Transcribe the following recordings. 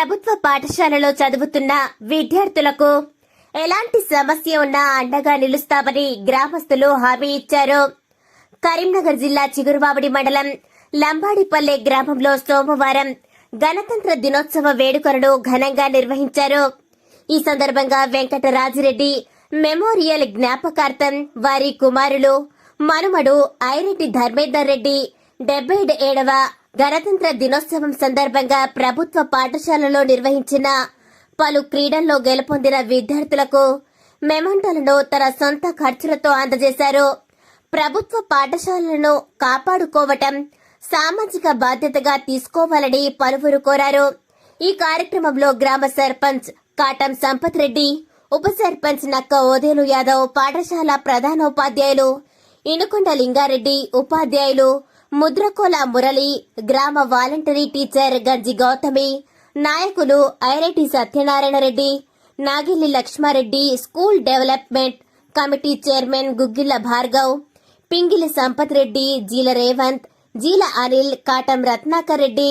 ప్రభుత్వ పాఠశాలలో చదువుతున్న విద్యార్థులకు ఎలాంటి సమస్య ఉన్నా అండగా నిలుస్తామని గ్రామస్తులు హామీ ఇచ్చారు. కరీంనగర్ జిల్లా చిగురువావిడి మండలం లంబాడిపల్లె గ్రామంలో సోమవారం గణతంత్ర దినోత్సవ వేడుకలను ఘనంగా నిర్వహించారు. ఈ సందర్భంగా వెంకటరాజిరెడ్డి మెమోరియల్ జ్ఞాపకార్థం వారి కుమారులు మనుమడు ఐరెడ్డి ధర్మేందర్ రెడ్డి డెబ్బై ఏడవ గణతంత్ర దినోత్సవం సందర్భంగా ప్రభుత్వ పాఠశాలలో నిర్వహించిన పలు క్రీడల్లో గెలుపొందిన విద్యార్థులకు మెమంటలను తన సొంత ఖర్చులతో అందజేశారు. ప్రభుత్వ పాఠశాలలను కాపాడుకోవటం సామాజిక బాధ్యతగా తీసుకోవాలని పలువురు కోరారు. ఈ కార్యక్రమంలో గ్రామ సర్పంచ్ కాటం సంపత్ రెడ్డి ఉప సర్పంచ్ నక్క ఓదేలు యాదవ్ పాఠశాల ప్రధానోపాధ్యాయులు ఇనుకొండ లింగారెడ్డి ఉపాధ్యాయులు ముద్రకోల మురళి గ్రామ వాలంటరీ టీచర్ గంజి గౌతమి నాయకులు ఐరైటి Satyanarayana Reddy Nagilli Lakshmareddy school development committee chairman Guggilla Bhargav Pingili Sampath Reddy Jeela Revanth Jeela Anil Katam Ratnakar Reddy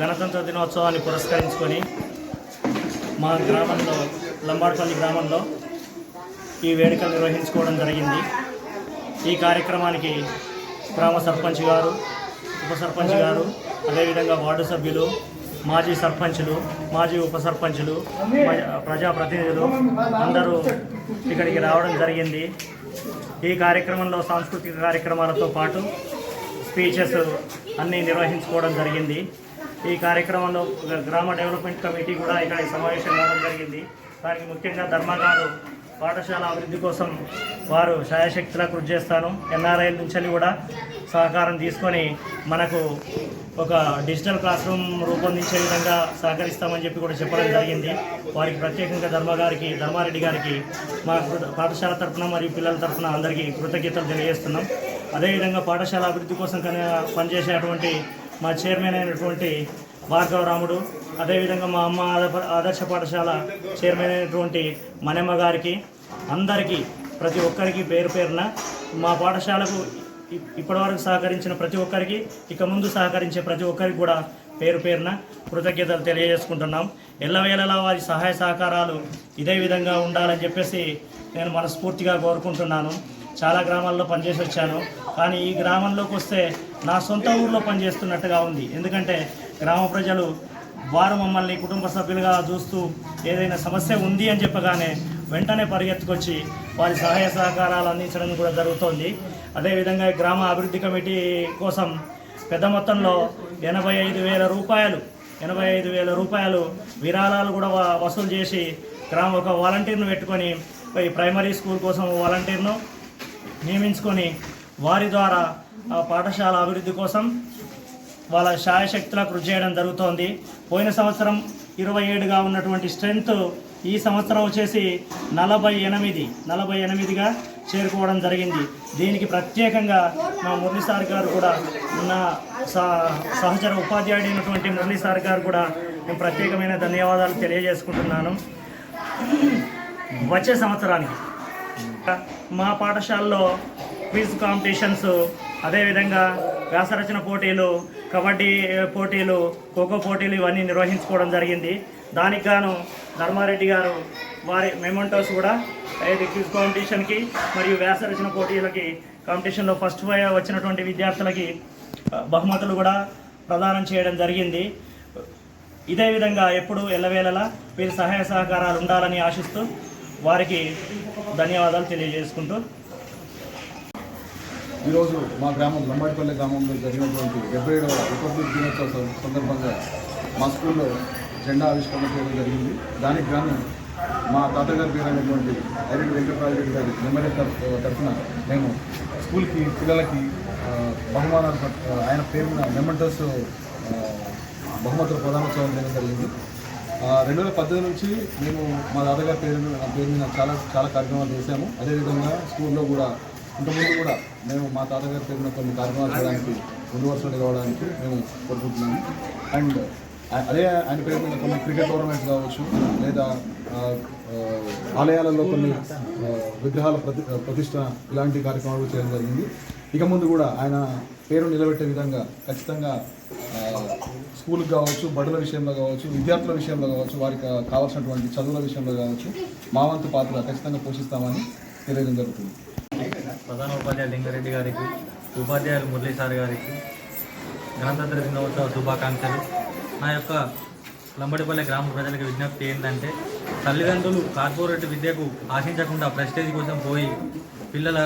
గణతంత్ర దినోత్సవాన్ని పురస్కరించుకొని మా గ్రామంలో లంబాడపల్లి గ్రామంలో ఈ వేడుకలు నిర్వహించుకోవడం జరిగింది. ఈ కార్యక్రమానికి గ్రామ సర్పంచ్ గారు ఉప సర్పంచ్ గారు అదేవిధంగా వార్డు సభ్యులు మాజీ సర్పంచులు మాజీ ఉప సర్పంచులు ప్రజాప్రతినిధులు అందరూ ఇక్కడికి రావడం జరిగింది. ఈ కార్యక్రమంలో సాంస్కృతిక కార్యక్రమాలతో పాటు స్పీచెస్ అన్నీ నిర్వహించుకోవడం జరిగింది. ఈ కార్యక్రమంలో గ్రామ డెవలప్మెంట్ కమిటీ కూడా ఇక్కడ సమావేశం కావడం జరిగింది. దానికి ముఖ్యంగా ధర్మగారు పాఠశాల అభివృద్ధి కోసం వారు శాయశక్తిలా కృషి చేస్తాను. ఎన్ఆర్ఐల నుంచి కూడా సహకారం తీసుకొని మనకు ఒక డిజిటల్ క్లాస్ రూమ్ రూపొందించే విధంగా సహకరిస్తామని చెప్పి కూడా చెప్పడం జరిగింది. వారికి ప్రత్యేకంగా ధర్మగారికి ధర్మారెడ్డి గారికి మా కృత- పాఠశాల తరఫున మరియు పిల్లల తరఫున అందరికీ కృతజ్ఞతలు తెలియజేస్తున్నాం. అదేవిధంగా పాఠశాల అభివృద్ధి కోసం కన పనిచేసేటువంటి మా చైర్మన్ అయినటువంటి భార్గవరాముడు అదేవిధంగా మా అమ్మ ఆదర్శ పాఠశాల చైర్మన్ అయినటువంటి మనమ్మ గారికి అందరికీ ప్రతి ఒక్కరికి పేరు పేరున మా పాఠశాలకు ఇప్పటివరకు సహకరించిన ప్రతి ఒక్కరికి ఇక ముందు సహకరించే ప్రతి ఒక్కరికి కూడా పేరు పేరున కృతజ్ఞతలు తెలియజేసుకుంటున్నాం. ఎల్లవేళలా వారి సహాయ సహకారాలు ఇదే విధంగా ఉండాలని చెప్పేసి నేను మనస్ఫూర్తిగా కోరుకుంటున్నాను. చాలా గ్రామాల్లో పనిచేసి వచ్చాను. కానీ ఈ గ్రామంలోకి వస్తే నా సొంత ఊర్లో పనిచేస్తున్నట్టుగా ఉంది. ఎందుకంటే గ్రామ ప్రజలు వారు మమ్మల్ని కుటుంబ సభ్యులుగా చూస్తూ ఏదైనా సమస్య ఉంది అని చెప్పగానే వెంటనే పరిగెత్తుకొచ్చి వారి సహాయ సహకారాలు అందించడం కూడా జరుగుతోంది. అదేవిధంగా గ్రామ అభివృద్ధి కమిటీ కోసం పెద్ద మొత్తంలో ఎనభై ఐదు వేల రూపాయలు ఎనభై ఐదు వేల రూపాయలు విరాళాలు కూడా వసూలు చేసి గ్రామ ఒక వాలంటీర్ను పెట్టుకొని ఈ ప్రైమరీ స్కూల్ కోసం వాలంటీర్ను నియమించుకొని వారి ద్వారా ఆ పాఠశాల అభివృద్ధి కోసం వాళ్ళ శాయశక్తులా కృషి చేయడం జరుగుతోంది. పోయిన సంవత్సరం ఇరవై ఏడుగా ఉన్నటువంటి స్ట్రెంగ్త్ ఈ సంవత్సరం వచ్చేసి నలభై ఎనిమిది నలభై ఎనిమిదిగా చేరుకోవడం జరిగింది. దీనికి ప్రత్యేకంగా మా మురళీ సార్ గారు కూడా నా సహచర ఉపాధ్యాయుడు అయినటువంటి మురళీ సార్ గారు కూడా నేను ప్రత్యేకమైన ధన్యవాదాలు తెలియజేసుకుంటున్నాను. వచ్చే సంవత్సరానికి మా పాఠశాలలో క్విజ్ కాంపిటీషన్స్ అదేవిధంగా వ్యాసరచన పోటీలు కబడ్డీ పోటీలు ఖోఖో పోటీలు ఇవన్నీ నిర్వహించుకోవడం జరిగింది. దానికి గాను ధర్మారెడ్డి గారు వారి మెమెంటోస్ కూడా ఐదు క్విజ్ కాంపిటీషన్కి మరియు వ్యాసరచన పోటీలకి కాంపిటీషన్లో ఫస్ట్ వచ్చినటువంటి విద్యార్థులకి బహుమతులు కూడా ప్రదానం చేయడం జరిగింది. ఇదే విధంగా ఎప్పుడు ఎల్లవేళలా వీరి సహాయ సహకారాలు ఉండాలని ఆశిస్తూ వారికి ధన్యవాదాలు తెలియజేసుకుంటూ. ఈరోజు మా గ్రామం లంబాడిపల్లి గ్రామంలో జరిగినటువంటి డెబ్బై ఏడవ రిపబ్లిక్ దినోత్సవ సందర్భంగా మా స్కూల్లో జెండా ఆవిష్కరణ చేయడం జరిగింది. దానికి గాను మా తాతగారి పేరు ఐరెడ్ వెంకటరాజు గారి మెమరీ తరఫున మేము స్కూల్కి పిల్లలకి బహుమానాలు ఆయన పేరున మెమెంటోస్ బహుమతుల ప్రధానోత్సవం చేయడం జరిగింది. రెండు వేల పద్దెనిమిది నుంచి మేము మా తాతగారి పేరు నా పేరు మీద చాలా చాలా కార్యక్రమాలు చేశాము. అదేవిధంగా స్కూల్లో కూడా ఇంతకుముందు కూడా మేము మా తాతగారి పేరు మీద కొన్ని కార్యక్రమాలు చేయడానికి ముందు వర్షాలు నిలవడానికి మేము కోరుకుంటున్నాము. అండ్ అదే ఆయన పేరు మీద కొన్ని క్రికెట్ టోర్నమెంట్స్ కావచ్చు లేదా ఆలయాలలో కొన్ని విగ్రహాల ప్రతి ప్రతిష్ట ఇలాంటి కార్యక్రమాలు చేయడం జరిగింది. ఇక ముందు కూడా ఆయన పేరు నిలబెట్టే విధంగా ఖచ్చితంగా స్కూల్కి కావచ్చు బడుల విషయంలో కావచ్చు విద్యార్థుల విషయంలో కావచ్చు వారికి కావాల్సినటువంటి చదువుల విషయంలో కావచ్చు మా వంతు పాత్ర ఖచ్చితంగా పోషిస్తామని తెలియడం జరుగుతుంది. ప్రధాన ఉపాధ్యాయులు లింగారెడ్డి గారికి ఉపాధ్యాయులు మురళీ సార్ గారికి గణతంత్ర దినోత్సవ శుభాకాంక్షలు. నా యొక్క లంబడిపల్లె గ్రామ ప్రజలకు విజ్ఞప్తి ఏంటంటే తల్లిదండ్రులు కార్పొరేట్ విద్యకు ఆశించకుండా ప్రెస్టేజ్ కోసం పోయి పిల్లల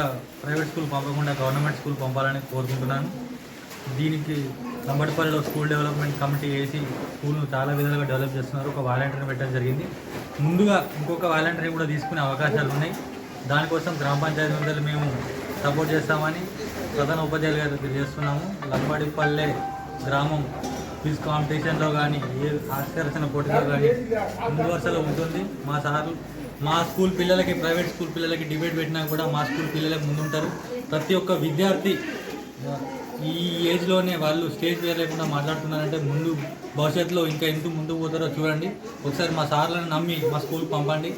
ప్రైవేట్ స్కూల్ పంపకుండా గవర్నమెంట్ స్కూల్ పంపాలని కోరుకుంటున్నాను. దీనికి లంబడిపల్లిలో స్కూల్ డెవలప్మెంట్ కమిటీ వేసి స్కూల్ను చాలా విధాలుగా డెవలప్ చేస్తున్నారు. ఒక వాలంటీర్ని పెట్టడం జరిగింది. ముందుగా ఇంకొక వాలంటీర్ని కూడా తీసుకునే అవకాశాలు ఉన్నాయి. దానికోసం గ్రామ పంచాయతీ నుండి మేము సపోర్ట్ చేస్తామని ప్రధాన ఉపాధ్యాయులు గారు తెలియజేస్తున్నాము. లంబాడిపల్లె గ్రామం క్విజ్ కాంపిటీషన్లో కానీ ఏ ఆస్కరచన పోటీలో కానీ ముందు వరుసలో ఉంటుంది. మా సార్లు మా స్కూల్ పిల్లలకి ప్రైవేట్ స్కూల్ పిల్లలకి డిబేట్ పెట్టినా కూడా మా స్కూల్ పిల్లలకు ముందుంటారు. ప్రతి ఒక్క విద్యార్థి ఈ ఏజ్లోనే వాళ్ళు స్టేజ్ మీద లేకుండా మాట్లాడుతున్నారంటే ముందు భవిష్యత్తులో ఇంకా ఎంత ముందుకు పోతారో చూడండి. ఒకసారి మా సార్లను నమ్మి మా స్కూల్కి పంపండి.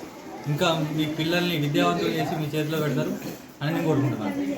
ఇంకా మీ పిల్లల్ని విద్యావంతులు చేసి మీ చేతిలో పెడతారు అని నేను కోరుకుంటున్నాను.